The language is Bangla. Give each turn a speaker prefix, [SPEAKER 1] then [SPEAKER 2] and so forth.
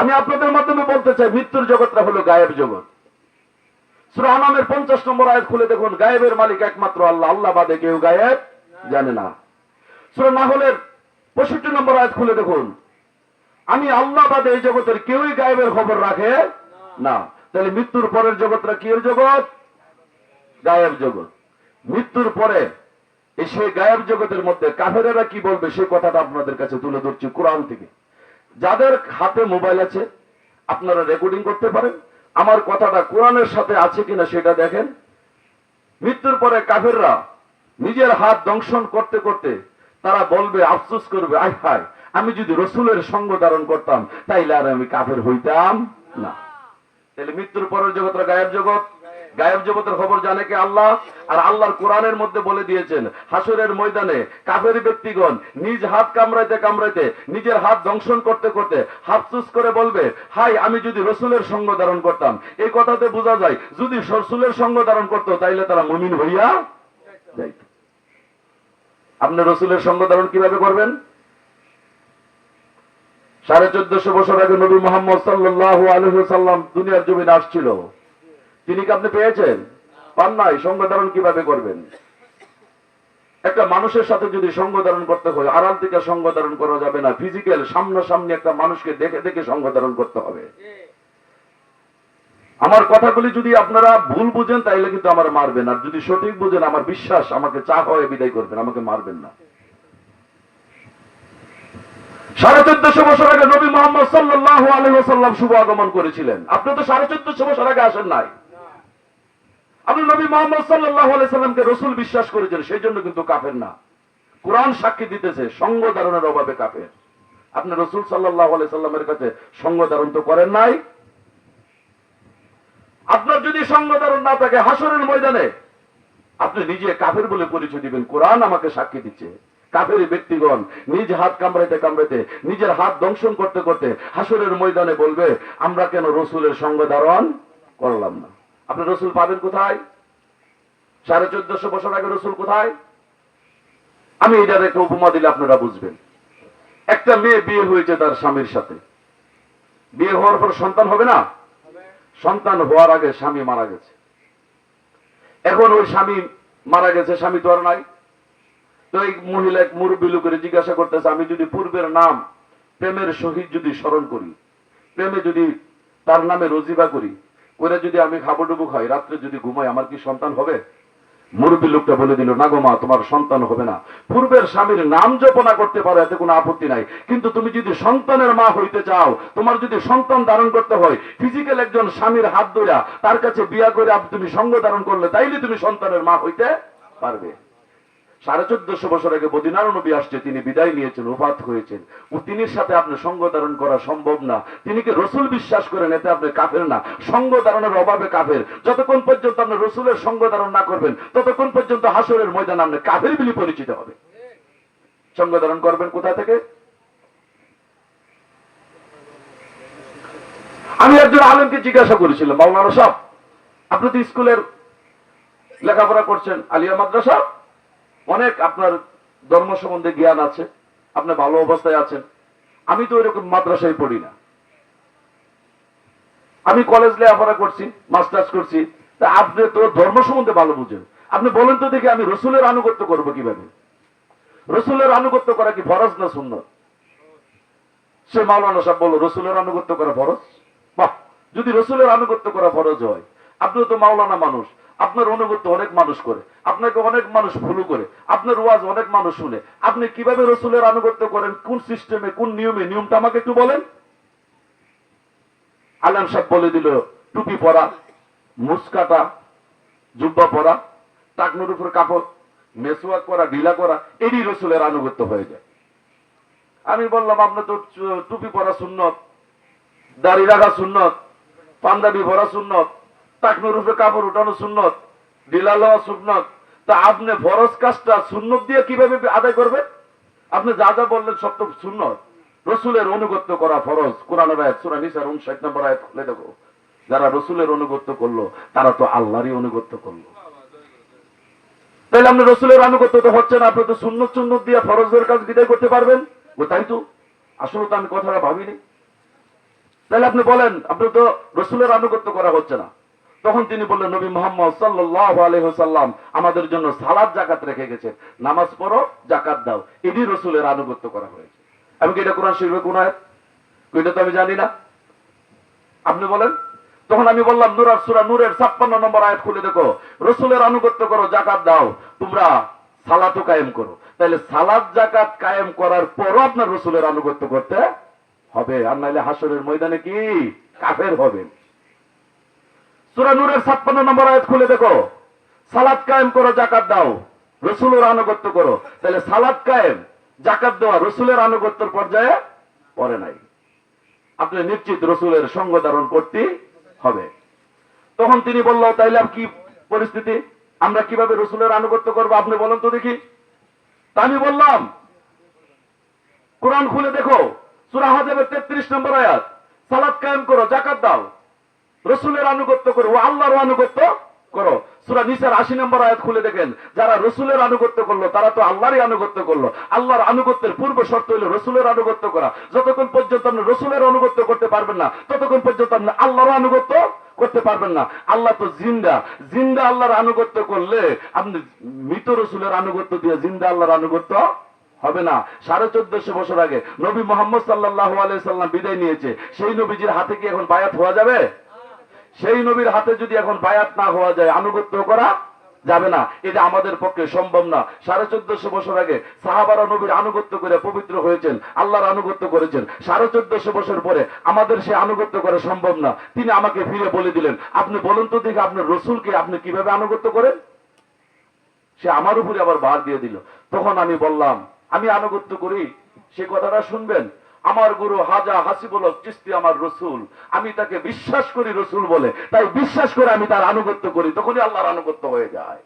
[SPEAKER 1] আমি আপনাদের মাধ্যমে বলতে চাই, মৃত্যুর জগৎটা হলো গায়েব জগৎ। সুরা পঞ্চাশ নম্বর আয়াত খুলে দেখুন, গায়েবের মালিক একমাত্র আল্লাহ আল্লাহ বাদে কেউ গায়েব জানে না। সুরা নাহলের পঁয়ষট্টি নম্বর আয়াত খুলে দেখুন, আমি আল্লাহ বাদে এই জগতের কেউই গায়েবের খবর রাখে না। তাহলে মৃত্যুর পরের জগৎটা কি জগৎ? গায়েব জগৎ। মৃত্যুর পরে এই সেই গায়েব জগতের মধ্যে কাফেরেরা কি বলবে সেই কথাটা আপনাদের কাছে তুলে ধরছি কোরআন থেকে। যাদের হাতে মোবাইল আছে, আপনারা রেকর্ডিং করতে পারেন। আমার কথাটা কোরআনের সাথে আছে কিনা সেটা দেখেন। মৃত্যুর পরে কাফেররা নিজের হাত দংশন করতে করতে তারা বলবে, আফসোস করবে, আয় হায়, আমি যদি রসুলের সঙ্গ ধারণ করতাম, তাইলে আর আমি কাফের হইতাম না। তাহলে মৃত্যুর পরের জগৎ গায়েব জগৎ? গায়েব জগতের খবর জানে কে আল্লাহ? আর আল্লাহর কোরআনের মধ্যে বলে দিয়েছেন, হাসরের ময়দানে কাফের ব্যক্তিগণ নিজ হাত কামড়াইতে কামড়াইতে, নিজের হাত দংশন করতে করতে হাফসুস করে বলবে, হাই, আমি যদি রসুলের সঙ্গ ধারণ করতাম। এই কথাতে বোঝা যায়, যদি রসুলের সঙ্গ ধারণ করতো, তাইলে তারা মুমিন হইয়া যাইত। আপনি রসুলের সঙ্গ ধারণ কীভাবে করবেন? সাড়ে চোদ্দশো বছর আগে নবী মোহাম্মদ সাল্লাহ আলহাম দুনিয়ার জমিনে আসছিল। তিনি কি আপনি পেয়েছেন? পান নাই, সঙ্গ ধারণ কীভাবে করবেন? একটা মানুষের সাথে যদি সঙ্গ ধারণ করতে হয়, আড়াল থেকে সঙ্গ ধারণ করা যাবে না। ফিজিক্যাল সামনাসামনি একটা মানুষকে দেখে দেখে সঙ্গ ধারণ করতে হবে। আমার কথাগুলি যদি আপনারা ভুল বুঝেন, তাইলে কিন্তু আমার মারবেন। আর যদি সঠিক বুঝেন, আমার বিশ্বাস, আমাকে চা হয়ে বিদায় করবেন, আমাকে মারবেন না। সাড়ে চোদ্দশো বছর আগে নবী মোহাম্মদ সাল্লাহ আলহাম শুভ আগমন করেছিলেন। আপনি তো সাড়ে চোদ্দশো বছর আগে আসেন নাই। রসুল বিশ্বাস করেছেন সেই জন্য কিন্তু কাফের না। কোরআন সাক্ষী দিতেছে, সঙ্গ ধারণের অভাবে কাফের। আপনি রসুল সাল্লাহ আলাইসাল্লামের কাছে সঙ্গ ধারণ তো করেন নাই। আপনার যদি সঙ্গ ধারণ না থাকে হাসরের ময়দানে, আপনি নিজে কাফের বলে পরিচয় দিবেন, কোরআন আমাকে সাক্ষী দিচ্ছে। কাফের ব্যক্তিগণ নিজ হাত কামড়াইতে কামড়াইতে, নিজের হাত দংশন করতে করতে হাসরের ময়দানে বলবে, আমরা কেন রসুলের সঙ্গ ধারণ করলাম না? আপনি রসুল পাবেন কোথায়? সাড়ে চোদ্দশো বছর আগে রসুল কোথায়? আমি এটার একটা উপমা দিলে আপনারা বুঝবেন। একটা মেয়ে বিয়ে হয়েছে তার স্বামীর সাথে। বিয়ে হওয়ার পর সন্তান হবে না? সন্তান হওয়ার আগে স্বামী মারা গেছে। এখন ওই স্বামী মারা গেছে, স্বামী তো আর নাই। তো এই মহিলা এক মুরব্বী লোকের জিজ্ঞাসা করতেছে, আমি যদি পূর্বের নাম প্রেমের সহিত যদি স্মরণ করি, প্রেমে যদি তার নামে রজিবা করি করে যদি আমি খাবডুবু খাই রাত্রে যদি ঘুমাই আমার কি সন্তান হবে? মুরব্বী লোকটা বলে দিল, না গো মা, তোমার সন্তান হবে না। পূর্বের স্বামীর নাম জপনা করতে পারো, এতে কোনো আপত্তি নাই। কিন্তু তুমি যদি সন্তানের মা হইতে চাও, তোমার যদি সন্তান ধারণ করতে হয় ফিজিক্যাল একজন স্বামীর হাত ধরা তার কাছে বিয়া করে তুমি সঙ্গ ধারণ করলে, তাইলে তুমি সন্তানের মা হইতে পারবে। সাড়ে চোদ্দশো বছর আগে বদিনার নবী আসছে, তিনি বিদায় নিয়েছেন উপাত হয়েছেন। ও তিনির সাথে আপনি সঙ্গ ধারণ করা সম্ভব না। তিনি কি রসুল বিশ্বাস করেন, এতে আপনি কাফের না? সঙ্গ ধারণের অভাবে কাফের। যতক্ষণ পর্যন্ত আপনি রসুলের সঙ্গ ধারণ না করবেন, ততক্ষণ পর্যন্ত হাসরের ময়দান আপনি কাফের বিলি পরিচিত হবে সঙ্গ ধারণ করবেন কোথা থেকে? আমি একজন আলমকে জিজ্ঞাসা করেছিলাম, মাওলানা সাহেব, আপনি তো স্কুলের লেখাপড়া করছেন, আলিয়া মাদ্রাসা? অনেক আপনার ধর্ম সম্বন্ধে জ্ঞান আছে, আপনি ভালো অবস্থায় আছেন। আমি তো এরকম মাদ্রাসায় পড়ি না। আমি কলেজ লেখাপড়া করছি মাস্টার্স করছি, তা আপনি তো ধর্ম সম্বন্ধে ভালো বুঝেন। আপনি বলেন তো দেখি আমি রসুলের আনুগত্য করব কীভাবে? রসুলের আনুগত্য করা কি ফরজ না সুন্দর সে মাওলানা সাহেব বলল, রসুলের আনুগত্য করা ফরজ? বাহ, যদি রসুলের আনুগত্য করা ফরজ হয়, আপনিও তো মাওলানা মানুষ। আপনার অনুগত্য অনেক মানুষ করে, আপনাকে অনেক মানুষ ভুলু করে, আপনার ওয়াজ অনেক মানুষ শুনে। আপনি কীভাবে রসুলের আনুগত্য করেন, কোন সিস্টেমে, কোন নিয়মে, নিয়মটা আমাকে একটু বলেন? আলাম সাহেব বলে দিল, টুপি পরা মুসকাটা জুব্বা পরা, টাকনুর উপর কাপড় মেসোয়াক করা ঢিলা করা, এরই রসুলের আনুগত্য হয়ে যায়। আমি বললাম, আপনার তো টুপি পরা সুন্নত, দাড়ি রাখা সুন্নত, পাঞ্জাবি ভরা সুন্নত টাকনুর উপরে কাপড় উঠানো সুন্নত ঢিলা লওয়া সুন্নত। তা আপনি ফরজ কাজটা সুন্নত দিয়ে কীভাবে আদায় করবেন? আপনি যা যা বললেন সব তো সুন্নত। রসুলের অনুগত্য করা ফরজ। কোরআনের আয়াত, সুরা নিসার উনষাট নম্বর আয়াত খুলে দেখো, যারা রসুলের অনুগত্য করল, তারা তো আল্লাহরই অনুগত্য করল। তাহলে আপনি রসুলের আনুগত্য তো হচ্ছে না, আপনি তো সুন্নত সুন্নত দিয়ে ফরজের কাজ বিদায় করতে পারবেন? ও তাই তো? আসলে তো আমি কথাটা ভাবিনি। তাহলে আপনি বলেন, আপনি তো রসুলের আনুগত্য করা হচ্ছে না। তখন তিনি বললেন, নবী মোহাম্মদ আলহ্লাম আমাদের জন্য সালাদ জাকাত রেখে গেছেন। নামাজ পড়ো জাকাত দাও। এটি রসুলের আনুগত্য করা হয়েছে। আমি কি এটা কোরআন শরীফে কোন এটা তো আমি জানি না। আপনি বলেন। তখন আমি বললাম, নুরার সুরা নূরের ছাপ্পান্ন নম্বর আয়াত খুলে দেখো। রসুলের আনুগত্য করো জাকাত দাও। তোমরা সালাতও কায়েম করো। তাহলে সালাদ জাকাত কায়েম করার পরও আপনার রসুলের আনুগত্য করতে হবে। আর নাইলে হাসরের ময়দানে কি? কাফের হবে সুরা নূরের ছাপ্পান্ন নম্বর আয়াত খুলে দেখো। সালাদ কায়েম করো, জাকাত দাও। রসুলের আনুগত্য করো। তাহলে সালাদ কায়েম, জাকাত দেওয়া রসুলের আনুগত্যের পর্যায়ে পরে নাই। আপনি নিশ্চিত রসুলের সঙ্গ ধারণ করতে হবে। তখন তিনি বলল, তাইলে কি পরিস্থিতি? আমরা কীভাবে রসুলের আনুগত্য করব? আপনি বলেন তো দেখি। তা আমি বললাম, কোরআন খুলে দেখো। সুরা হাজাবের তেত্রিশ নম্বর আয়াত, সালাদ কায়েম করো, জাকাত দাও। রসুলের আনুগত্য করো আল্লাহর আনুগত্য করো। সুরা নিসার আশি নম্বর আয়াত খুলে দেখেন, যারা রসুলের আনুগত্য করল, তারা তো আল্লাহরই আনুগত্য করল। আল্লাহর আনুগত্যের পূর্ব শর্ত হলো রসুলের আনুগত্য করা। যতক্ষণ পর্যন্ত আপনি রসুলের আনুগত্য করতে পারবেন না, ততক্ষণ পর্যন্ত আপনি আল্লাহর আনুগত্য করতে পারবেন না। আল্লাহ তো জিন্দা জিন্দা আল্লাহর আনুগত্য করলে আপনি মৃত রসুলের আনুগত্য দিয়ে জিন্দা আল্লাহর আনুগত্য হবে না। সাড়ে চোদ্দশো বছর আগে নবী মোহাম্মদ সাল্লাহ আলাইসাল্লাম বিদায় নিয়েছে। সেই নবীজির হাতে কি এখন বায়াত হওয়া যাবে? সেই নবীর হাতে যদি এখন বায়াত না হওয়া যায়, আনুগত্য করা যাবে না। এটা আমাদের পক্ষে সম্ভব না। সাড়ে চোদ্দশো বছর আগে সাহাবারা নবীর আনুগত্য করে পবিত্র হয়েছেন, আল্লাহর আনুগত্য করেছেন। সাড়ে চোদ্দশো বছর পরে আমাদের সে আনুগত্য করা সম্ভব না। তিনি আমাকে ফিরে বলে দিলেন, আপনি বলুন তো দেখে আপনার রসুলকে আপনি কীভাবে আনুগত্য করেন? সে আমার উপরে আবার বার দিয়ে দিল। তখন আমি বললাম, আমি আনুগত্য করি, সে কথাটা শুনবেন? আমার গুরু হাজা হাসিবুল চিস্তি আমার রসুল। আমি তাকে বিশ্বাস করি রসুল বলে। তাই বিশ্বাস করে আমি তার আনুগত্য করি। তখনই আল্লাহর আনুগত্য হয়ে যায়।